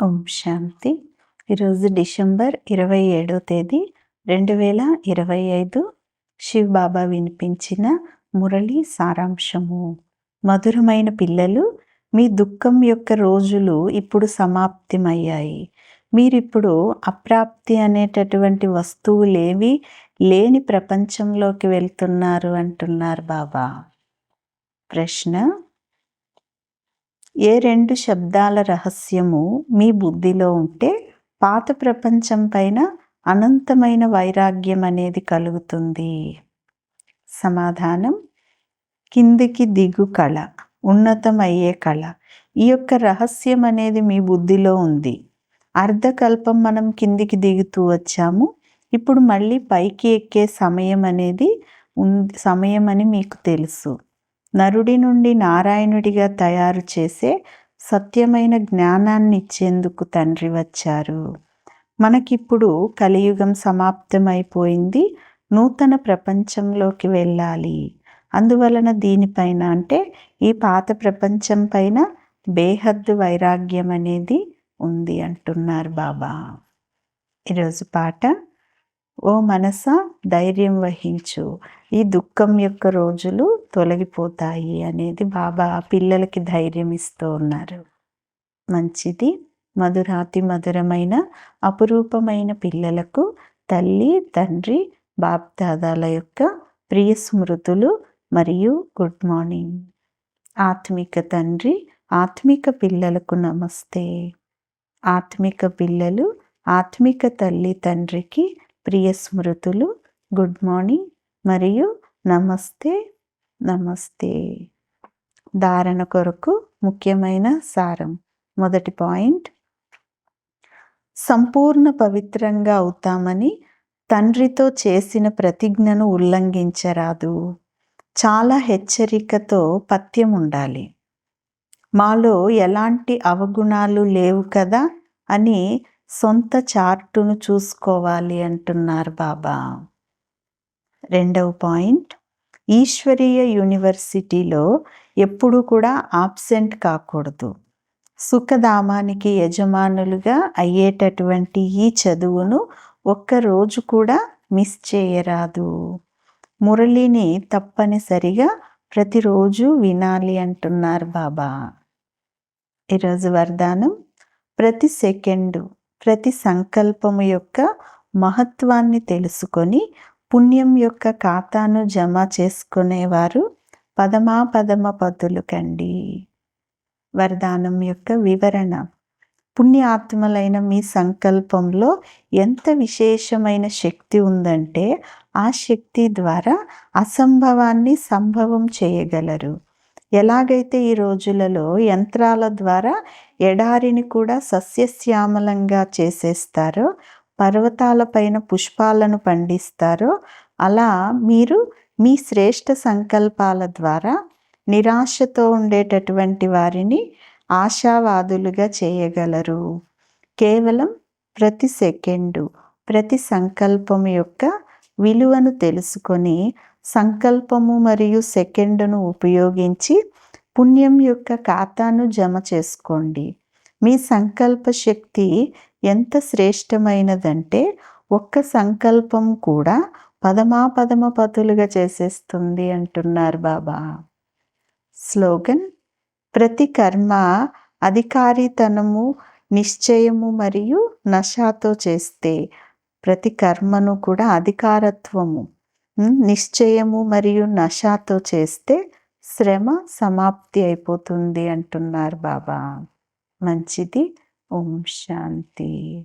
ఓం శాంతి ఈరోజు డిసెంబర్ ఇరవై ఏడో తేదీ రెండు వేల ఇరవై ఐదు శివ్ బాబా వినిపించిన మురళి సారాంశము. మధురమైన పిల్లలు మీ దుఃఖం యొక్క రోజులు ఇప్పుడు సమాప్తిమయ్యాయి. మీరిప్పుడు అప్రాప్తి అనేటటువంటి వస్తువులేవి లేని ప్రపంచంలోకి వెళ్తున్నారు అంటున్నారు బాబా. ప్రశ్న ఏ రెండు శబ్దాల రహస్యము మీ బుద్ధిలో ఉంటే పాత ప్రపంచం పైన అనంతమైన వైరాగ్యం అనేది కలుగుతుంది. సమాధానం కిందికి దిగు కళ ఉన్నతమయ్యే కళ. ఈ యొక్క రహస్యం అనేది మీ బుద్ధిలో ఉంది. అర్ధకల్పం మనం కిందికి దిగుతూ వచ్చాము. ఇప్పుడు మళ్ళీ పైకి ఎక్కే సమయం అనేది ఉంది సమయం అని మీకు తెలుసు. నరుడి నుండి నారాయణుడిగా తయారు చేసే సత్యమైన జ్ఞానాన్ని ఇచ్చేందుకు తండ్రి వచ్చారు. మనకిప్పుడు కలియుగం సమాప్తమైపోయింది. నూతన ప్రపంచంలోకి వెళ్ళాలి. అందువలన దీనిపైన అంటే ఈ పాత ప్రపంచం పైన బేహద్దు వైరాగ్యం అనేది ఉంది అంటున్నారు బాబా. ఈరోజు పాట ఓ మనస ధైర్యం వహించు. ఈ దుఃఖం యొక్క రోజులు తొలగిపోతాయి అనేది బాబా పిల్లలకి ధైర్యం ఇస్తూ ఉన్నారు. మంచిది. మధురాతి మధురమైన అపురూపమైన పిల్లలకు తల్లి తండ్రి బాప్దాదాల యొక్క ప్రియ స్మృతులు మరియు గుడ్ మార్నింగ్. ఆత్మిక తండ్రి ఆత్మిక పిల్లలకు నమస్తే. ఆత్మిక పిల్లలు ఆత్మిక తల్లి తండ్రికి ప్రియ స్మృతులు గుడ్ మార్నింగ్ మరియు నమస్తే నమస్తే. ధారణ కొరకు ముఖ్యమైన సారం. మొదటి పాయింట్. సంపూర్ణ పవిత్రంగా అవుతామని తండ్రితో చేసిన ప్రతిజ్ఞను ఉల్లంఘించరాదు. చాలా హెచ్చరికతో పథ్యం ఉండాలి. మాలో ఎలాంటి అవగుణాలు లేవు కదా అని సొంత చార్టును చూసుకోవాలి అంటున్నారు బాబా. రెండవ పాయింట్ ఈశ్వరీయ యూనివర్సిటీలో ఎప్పుడూ కూడా ఆబ్సెంట్ కాకూడదు. సుఖధామానికి యజమానులుగా అయ్యేటటువంటి ఈ చదువును ఒక్కరోజు కూడా మిస్ చేయరాదు. మురళిని తప్పనిసరిగా ప్రతిరోజు వినాలి అంటున్నారు బాబా. ఈరోజు వరదానం ప్రతి సెకండు ప్రతి సంకల్పము యొక్క మహత్వాన్ని తెలుసుకొని పుణ్యం యొక్క ఖాతాను జమ చేసుకునేవారు పదమా పదమ పదులు కండి వరదానం యొక్క వివరణ. పుణ్యాత్మలైన మీ సంకల్పంలో ఎంత విశేషమైన శక్తి ఉందంటే ఆ శక్తి ద్వారా అసంభవాన్ని సంభవం చేయగలరు. ఎలాగైతే ఈ రోజులలో యంత్రాల ద్వారా ఎడారిని కూడా సస్యశ్యామలంగా చేసేస్తారో పర్వతాలపైన పుష్పాలను పండిస్తారో అలా మీరు మీ శ్రేష్ట సంకల్పాల ద్వారా నిరాశతో ఉండేటటువంటి వారిని ఆశావాదులుగా చేయగలరు. కేవలం ప్రతి సెకండు ప్రతి సంకల్పం యొక్క విలువను తెలుసుకొని సంకల్పము మరియు సెకండును ఉపయోగించి పుణ్యం యొక్క ఖాతాను జమ చేసుకోండి. మీ సంకల్ప శక్తి ఎంత శ్రేష్టమైనదంటే ఒక్క సంకల్పం కూడా పదమా పదమ పతులుగా చేసేస్తుంది అంటున్నారు బాబా. స్లోగన్ ప్రతి కర్మ అధికారితనము నిశ్చయము మరియు నషాతో చేస్తే ప్రతి కర్మను కూడా అధికారత్వము నిశ్చయము మరియు నషాతో చేస్తే శ్రమ సమాప్తి అయిపోతుంది అంటున్నారు బాబా. మంచిది. ఓం శాంతి.